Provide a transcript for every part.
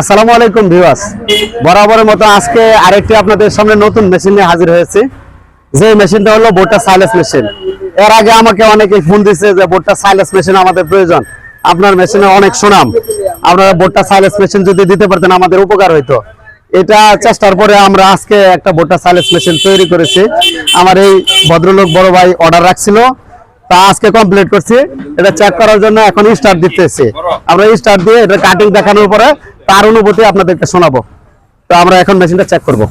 আসসালামু আলাইকুম ভিউয়ার্স। বরাবরের মতো আজকে আরেকটি আপনাদের সামনে নতুন মেশিন নিয়ে হাজির হয়েছে। যে মেশিনটা হলো বোটটা সাইলেন্স মেশিন এর আগে আমাকে অনেকে ফোন দিচ্ছে যে বোটটা সাইলেন্স মেশিন আমাদের প্রয়োজন। আপনার মেশিনে অনেক সুনাম। আপনারা বোটটা সাইলেন্স মেশিন যদি দিতে পারতেন আমাদের উপকার হইতো। এটা চেষ্টার পরে আমরা আজকে একটা বোটটা সাইলেন্স মেশিন তৈরি করেছি। আমার এই ভদ্রলোক বড় ভাই অর্ডার রাখছিল। তা আজকে কমপ্লিট করছি। এটা চেক করার জন্য এখন স্টার্ট দিতেছি। আমরা স্টার্ট দিয়ে এটা কাটিং দেখানোর পরে তার অনুভূতি আপনাদেরকে শোনাবো। তো আমরা এখন মেশিনটা চেক করব।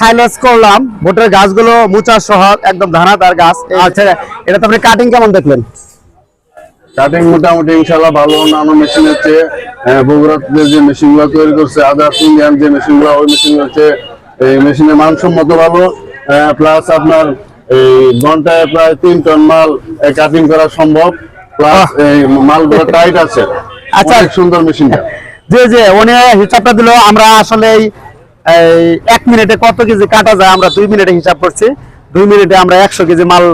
সাইলেন্স করলাম। বোটের গাছগুলো মুচা সহ একদম ধানাদার গাছ। আচ্ছা এটা তো আপনি কাটিং কেমন দেখলেন? কাটিং মোটামুটি ইনশাল্লাহ ভালো। অন্যান্য মেশিনের চেয়ে বগুড়াতে যে মেশিন তৈরি করছে আদার্স ইন্ডিয়ান যে মেশিন ওই মেশিন হচ্ছে এই মেশিনের মানসম্মত ভালো। প্লাস আপনার এই ঘন্টায় প্রায় তিন টন মাল কাটিং করা সম্ভব। প্লাস এই মালগুলো টাইট আছে। আচ্ছা। সুন্দর মেশিনটা যে যে উনি হিসাবটা দিল আমরা আসলে এক মিনিটে কত কেজি কাটা যায় আমরা দুই মিনিটে হিসাব করছি। দুই মিনিটে আমরা একশো কেজি মাল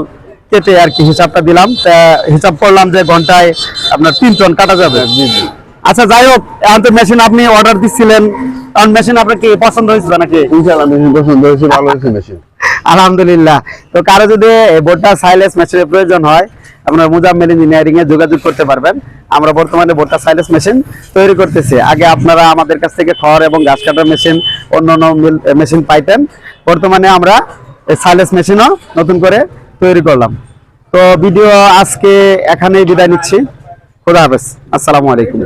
কেটে আর কি হিসাবটা দিলাম। তা হিসাব করলাম যে ঘন্টায় আপনার তিন টন কাটা যাবে। আচ্ছা যাই হোক এখন তো মেশিন আপনি অর্ডার দিচ্ছিলেন কারণ মেশিন আপনার কি পছন্দ হয়েছিল নাকি? ইনশাল্লাহ মেশিন পছন্দ হয়েছে ভালো হয়েছে মেশিন আলহামদুলিল্লাহ। তো কারও যদি বোটটা সাইলেন্স মেশিনের প্রয়োজন হয় আপনার মুজাম্মেল ইঞ্জিনিয়ারিং এ যোগাযোগ করতে পারবেন। আমরা বর্তমানে বোটটা সাইলেন্স মেশিন তৈরি করতেছি। আগে আপনারা আমাদের কাছ থেকে খড় এবং গাছ কাটার মেশিন অন্যান্য মেশিন পাইতেন। বর্তমানে আমরা সাইলেন্স মেশিনও নতুন করে তৈরি করলাম। তো ভিডিও আজকে এখানেই বিদায় নিচ্ছি। খোদা হাফেজ। আসসালামু আলাইকুম।